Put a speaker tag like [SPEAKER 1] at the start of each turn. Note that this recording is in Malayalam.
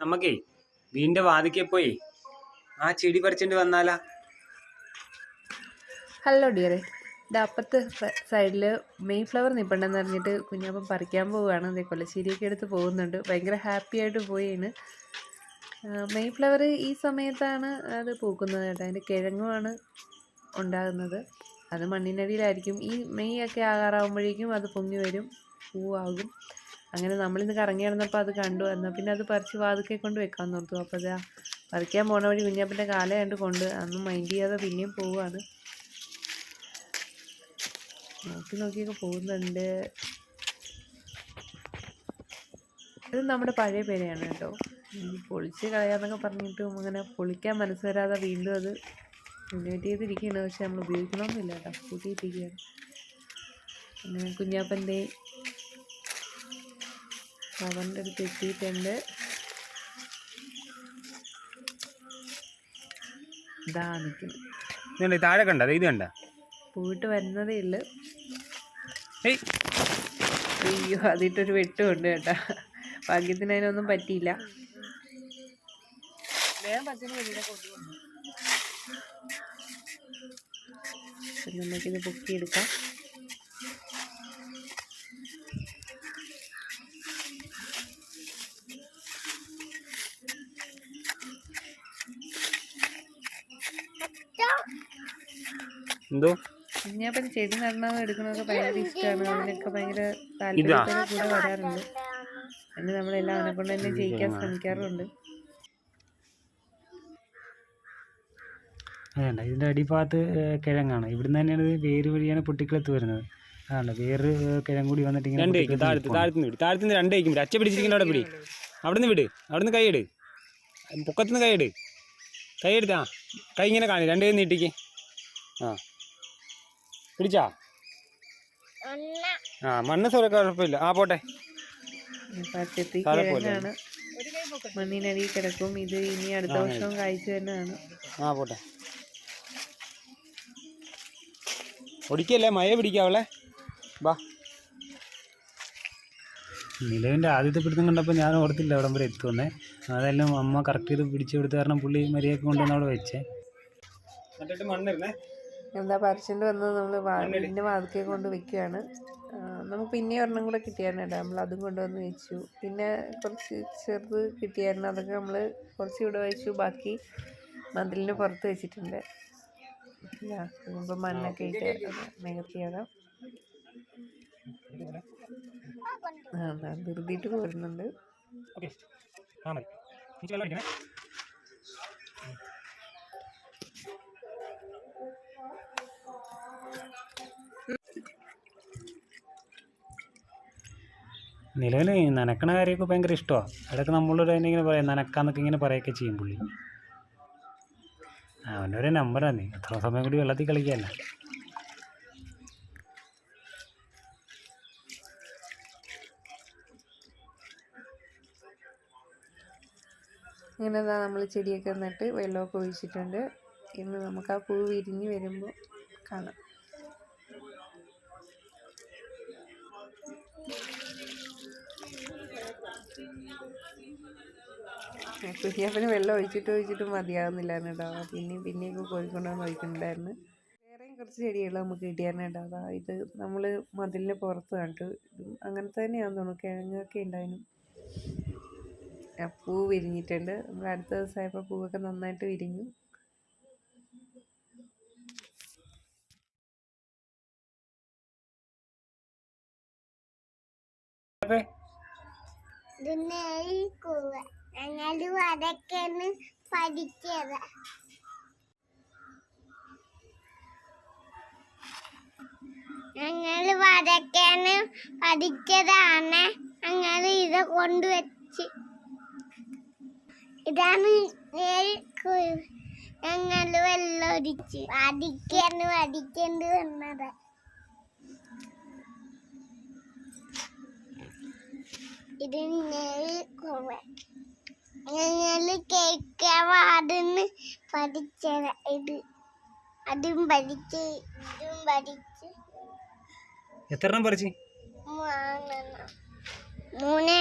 [SPEAKER 1] നമുക്കേ വീടിന്റെ വാതിക്കെ പോയി. ആ ചെടി പറിച്ചിട്ട് വന്നാലാ.
[SPEAKER 2] ഹലോ ഡിയറെ ഇത് അപ്പുറത്തെ സൈഡിൽ മെയ് ഫ്ലവർ നിൽപ്പുണ്ടെന്ന് പറഞ്ഞിട്ട് കുഞ്ഞപ്പം പറിക്കാൻ പോവുകയാണ്. അതേ ശരിയൊക്കെ എടുത്ത് പോകുന്നുണ്ട്. ഭയങ്കര ഹാപ്പി ആയിട്ട് പോയാണ് മെയ് ഫ്ലവർ ഈ സമയത്താണ് അത് പൂക്കുന്നത് കേട്ടോ. അതിന്റെ കിഴങ്ങുമാണ് ഉണ്ടാകുന്നത്. അത് മണ്ണിനടിയിലായിരിക്കും. ഈ മെയ് ഒക്കെ ആകാറാകുമ്പോഴേക്കും അത് പൊങ്ങി വരും. പൂവാകും. അങ്ങനെ നമ്മളിന്ന് കറങ്ങി നടന്നപ്പോൾ അത് കണ്ടു. എന്നാൽ പിന്നെ അത് പറിച്ച് വാതുക്കെ കൊണ്ട് വെക്കാമെന്ന് ഓർത്തു അപ്പോൾ അതാ പറിക്കാൻ പോണ വഴി കുഞ്ഞപ്പന്റെ കാല കണ്ട് കൊണ്ട് അന്ന് മൈൻഡ് ചെയ്യാതെ പിന്നെയും പോവാണ്. നോക്കി നോക്കിയൊക്കെ പോകുന്നുണ്ട്. ഇത് നമ്മുടെ പഴയ പേരയാണ് കേട്ടോ. പൊളിച്ച് കളയാന്നൊക്കെ പറഞ്ഞിട്ടും അങ്ങനെ പൊളിക്കാൻ മനസ്സ് വരാതെ വീണ്ടും അത് റിനോവേറ്റ് ചെയ്തിരിക്കുകയാണ് പക്ഷെ നമ്മൾ ഉപയോഗിക്കണമെന്നില്ല കേട്ടോ. കൂട്ടിയിട്ടിരിക്കുകയാണ് കുഞ്ഞാപ്പന്റെ അവന്റെ അടുത്ത് എത്തിയിട്ടുണ്ട്. ഇതാ നിൽക്കുന്നു.
[SPEAKER 1] ഇതുണ്ട് താഴെ കണ്ടത് ഇത് കണ്ട.
[SPEAKER 2] പോയിട്ട് വരുന്നതേ ഉള്ളു. അയ്യോ അതിട്ടൊരു വെട്ടുമുണ്ട് കേട്ടാ. ഭാഗ്യത്തിന് അതിനൊന്നും പറ്റിയില്ല. നമുക്കിത് പൊക്കിയെടുക്കാം.
[SPEAKER 1] എന്തോ?
[SPEAKER 2] ഞാൻ പിന്നെ ചെടി നടണത് എടുക്കണതൊക്കെ ഭയങ്കര ഇഷ്ടമാണ് ഭയങ്കര താല്പര്യത്തോടെ കൂടെ വരാറുണ്ട്. അതിന് നമ്മളെല്ലാം അവനെ കൊണ്ട് തന്നെ ചെയ്യിക്കാൻ ശ്രമിക്കാറുണ്ട്.
[SPEAKER 3] വേണ്ട ഇതിന്റെ അടിഭാഗത്ത് കിഴങ്ങാണ്. ഇവിടുന്ന് തന്നെയാണ് ഇത് വേര് വഴിയാണ് പൊട്ടിക്കിളത്ത് വരുന്നത്. അതാണ് വേര് കിഴങ്ങ് കൂടി വന്നിട്ട് ഇങ്ങനെ
[SPEAKER 1] രണ്ട് താഴത്ത്. താഴത്തുനിന്ന് വിട്. താഴത്തുനിന്ന് രണ്ട് പിടിച്ചിരിക്കുന്ന അവിടെ പിടി. അവിടുന്ന് വിട്. അവിടുന്ന് കൈയിട് പൊക്കത്തുനിന്ന് കൈയിട് കൈ എടുത്താ കൈ ഇങ്ങനെ കാണി രണ്ടേ നീട്ടിക്ക്. ആ. പിടിച്ചാ? ആ മണ്ണ് സുര കുഴപ്പമില്ല. ആ പോട്ടെ.
[SPEAKER 2] മണ്ണിനടിയിൽ കിടക്കും. ഇത് ഇനി അടുത്ത വർഷവും കായ്ച്ചു തന്നെയാണ്
[SPEAKER 1] ആ പോട്ടെ. ഒടിക്കല്ലേ? മഴ പിടിക്കാവളെ വാ
[SPEAKER 3] നിലവിന്റെ ആദ്യത്തെ പിടുത്തം കണ്ടപ്പോൾ ഞാൻ ഓർത്തില്ല അവിടം വരെ എത്തുമെന്നേ. അതെല്ലാം അമ്മ കറക്റ്റ് ചെയ്ത് പിടിച്ചു കൊടുത്ത കാരണം പുള്ളി മര്യാദയ്ക്ക് കൊണ്ടുവന്ന് അവിടെ വെച്ചേ.
[SPEAKER 1] എന്നിട്ട് മണ്ണിരുന്നേ
[SPEAKER 2] എന്താ പറിച്ചിട്ട് വന്നത് നമ്മൾ വീടിന്റെ വാതിക്കെ കൊണ്ട് വെക്കുകയാണ് നമുക്ക് പിന്നെ ഒരെണ്ണം കൂടെ കിട്ടിയായിരുന്നു കേട്ടോ നമ്മൾ അതും കൊണ്ടുവന്ന് വെച്ചു. പിന്നെ കുറച്ച് ചെറുത് കിട്ടിയായിരുന്നു അതൊക്കെ നമ്മൾ കുറച്ച് ഇവിടെ വെച്ചു. ബാക്കി മന്തിലിന് പുറത്ത് വെച്ചിട്ടുണ്ട്. ഇപ്പം മണ്ണൊക്കെ ഇട്ട് നികത്തിയാകാം ധൃതിയിട്ട് പോരുന്നുണ്ട്.
[SPEAKER 1] ഓക്കെ. ആ മതി
[SPEAKER 3] നിലവിൽ നനക്കണ കാര്യമൊക്കെ ഭയങ്കര ഇഷ്ടമാണ് ഇടയ്ക്ക് നമ്മളോട് തന്നെ ഇങ്ങനെ പറയാം നനക്കാന്നൊക്കെ ഇങ്ങനെ പറയുകയൊക്കെ ചെയ്യും പുള്ളി. അവന്റെ ഒരു നമ്പറാണ് എത്ര സമയം കൂടി വെള്ളത്തിൽ കളിക്കാനല്ല
[SPEAKER 2] ഇങ്ങനെ നമ്മൾ ചെടിയൊക്കെ നട്ട് വെള്ളമൊക്കെ ഒഴിച്ചിട്ടുണ്ട്. ഇന്ന് നമുക്ക് ആ പൂ വിരിഞ്ഞ് വരുമ്പോൾ കാണാം. കുഞ്ഞാപ്പന് വെള്ളം ഒഴിച്ചിട്ട് ഒഴിച്ചിട്ട് മതിയാവുന്നില്ലായിരുന്നു കേട്ടോ. പിന്നെയും പിന്നെയൊക്കെ കോഴിക്കൊണ്ടാന്ന് ഒഴിക്കുന്നുണ്ടായിരുന്നു. വേറെയും കുറച്ച് ചെടികൾ നമുക്ക് കിട്ടിയായിരുന്നു കേട്ടോ. അതാ ഇത് നമ്മൾ മതിലിന് പുറത്ത് കണ്ടു. അങ്ങനത്തെ തന്നെയാണെന്ന് തോന്നുന്നു. കിഴങ്ങൊക്കെ ഉണ്ടായിരുന്നു. പൂ വിരിഞ്ഞിട്ടുണ്ട്. നമ്മൾ അടുത്ത ദിവസമായപ്പോൾ പൂവൊക്കെ നന്നായിട്ട് വിരിഞ്ഞു.
[SPEAKER 4] നെയ്ക്കുക ഞങ്ങൾ വരക്കാന് പഠിച്ചതാണ്. ഞങ്ങൾ ഇത് കൊണ്ടുവച്ച്. ഇതാണ് ഞങ്ങൾ വെള്ളമൊടിച്ച് പഠിക്കാന് പഠിക്കേണ്ടി വന്നത്. ഇത് ഞങ്ങൾ കേക്ക് വാടുന്ന് പഠിച്ചത് ഇത്. അതും പഠിച്ച് ഇതും പഠിച്ച്.
[SPEAKER 1] എത്ര
[SPEAKER 4] മൂന്നെണ്ണം. മൂന്നേ